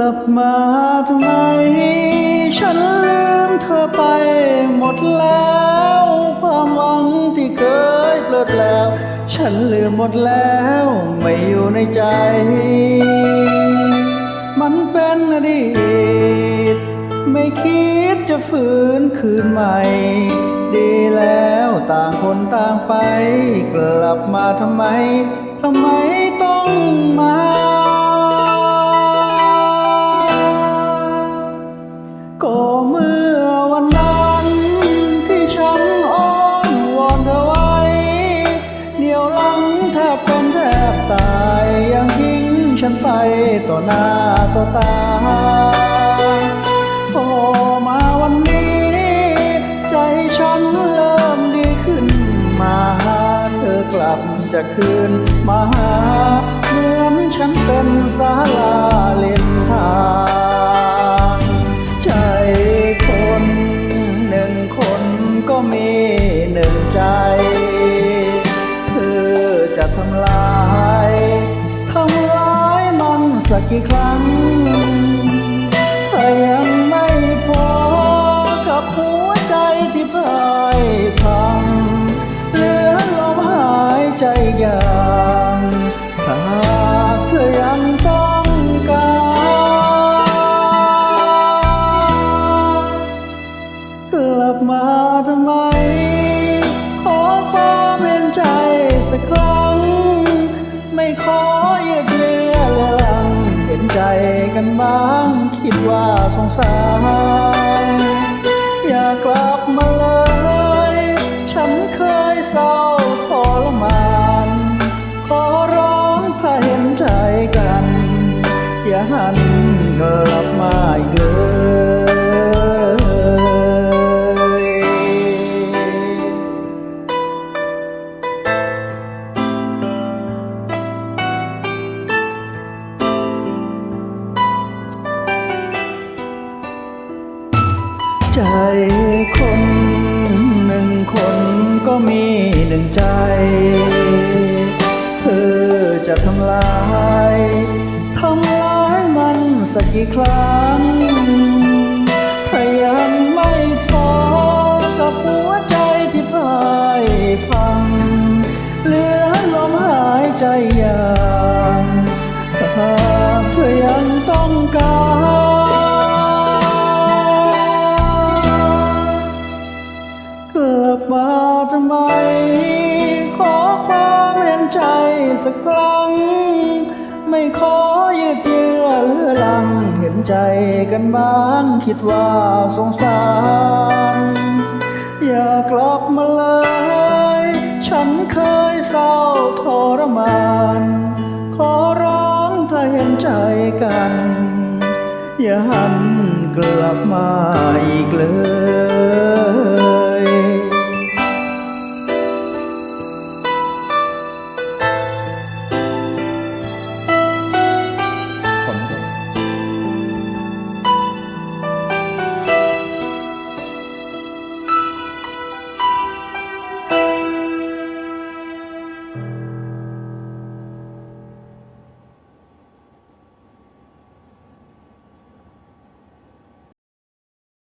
ลับมาทำไม ฉันลืมเธอไปหมดแล้ว ความหวังที่เคยเพลิดแล้ว ฉันลืมหมดแล้ว ไม่อยู่ในใจ มันเป็นอดีต ไม่คิดจะฝืนคืนใหม่ ดีแล้วต่างคนต่างไป กลับมาทำไม ทำไมต้องมา ต่อหน้าต่อตาพอมาวันนี้ ใจฉันเริ่มดีขึ้น มาหาเธอกลับจะคืน มาหาเหมือนฉันเป็นสาลาเล่นทางใจคนหนึ่งคนก็มีหนึ่งใจ กี่ครั้ง กันบ้าง คิดว่าสงสาร อย่ากลับมาเลย ใจคนหนึ่งคนก็มีหนึ่งใจ เธอจะทำลายทำร้ายมันสักกี่ครั้งถ้ายังไม่พอกับหัวใจที่พ่ายพังเหลือลมหายใจ สักครั้ง ไม่ขอยืดเยื้อเลือลัง เห็นใจกันบ้างคิดว่าสงสาร อย่ากลับมาเลย ฉันเคยเศร้าทรมาน ขอร้องถ้าเห็นใจกัน อย่าหันกลับมาอีกเลย